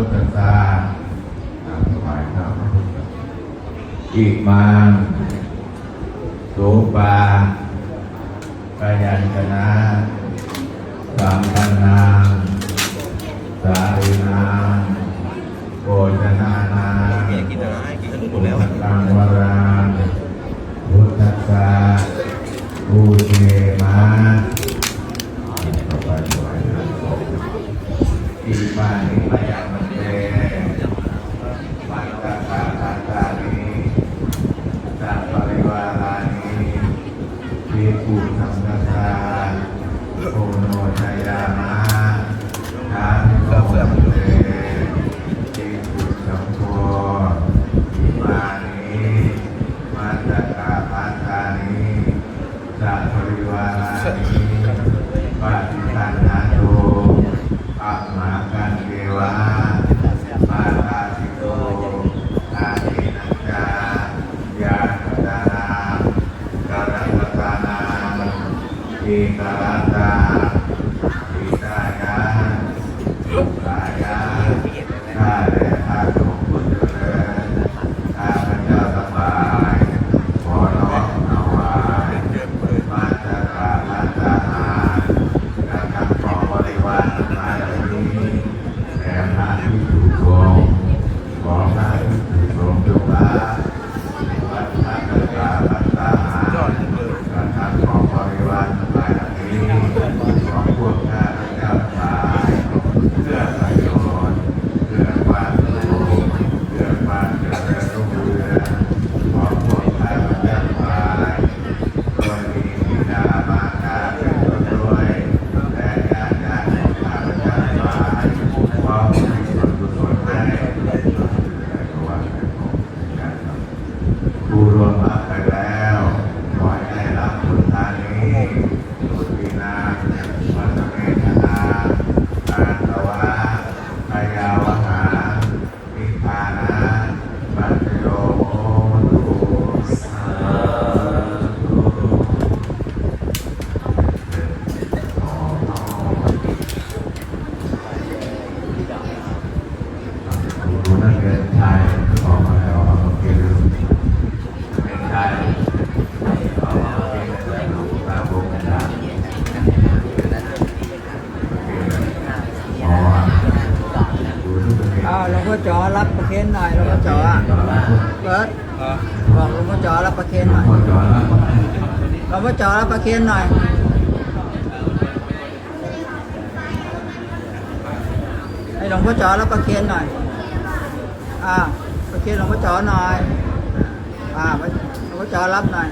พุทธัสสะอ่าถวายข้าวพระพุทธอิมังสุปาปยัญชนะสัมปันนังสารินังโภชนานังแกกินอะไรกินขนมหมพุดทแล้วธังวรังพุทธัสสะภูเทมาต่อไปถวายพระสงฆ์อิมานิมยังมันเตมันตะกาตาตานิสัพปริวารานิวิปุสังฆทา โอโนชยามะทานิโกมันเตวิปุสังโฆอิมานิมันตะกาตาตานิสัพปริวารานิปฏิปันนาโตอัมมากันเทวามาตาสิโตอาทินังจายาตานาการัตตานาอิกาลตาอิตายาสุขายาข้าแต่พระสงฆ์ผู้เจริญข้าพเจ้าทั้งหลายขอน้อมถวายมาตรการรัตนาการทำของบริวารทั้งหลายเหล่านี้แด่พระที่ถูกลงขอพระที่ถูกลงจงละ วัดพระกษารัตนาการทำของบริวารทั้งหลายเหล่านี้ของพวกข้าพเจ้าทั้งหลายเพื่อประโยชน์เพื่อความสุขเพื่อความเจริญรุ่งเรืองของพวกข้าพเจ้าทั้งหลาย โดยมีบิดามารดาเป็นต้นด้วยและญาติญาติของข้าพเจ้าทั้งหลายขอให้ส่วนกุศลให้ถวายเป็นของการทำผู้รวมรับไปแล้วขอให้ได้รับผลทานนี้สุตินาวัฒเมธนาอานตวะพยาวหานิพพานาปัจโยโหตุสาธุ ดูนัก เรียนชายอองเราเป็นเป็นชายของเราเป็นตาบุญนะหลวงพ่อจอรับประเคนหน่อยหลวงพ่อจออะเบิร์ดบอกหลวงพ่อจอรับประเคนหน่อยคนจอแล้วหลวงพ่อจอรับประเคนหน่อยให้หลวงพ่อจอรับประเคนหน่อย อ่าโอเคหลวงพ่อจอหน่อย อ่าหลวงพ่อจอรับหน่อย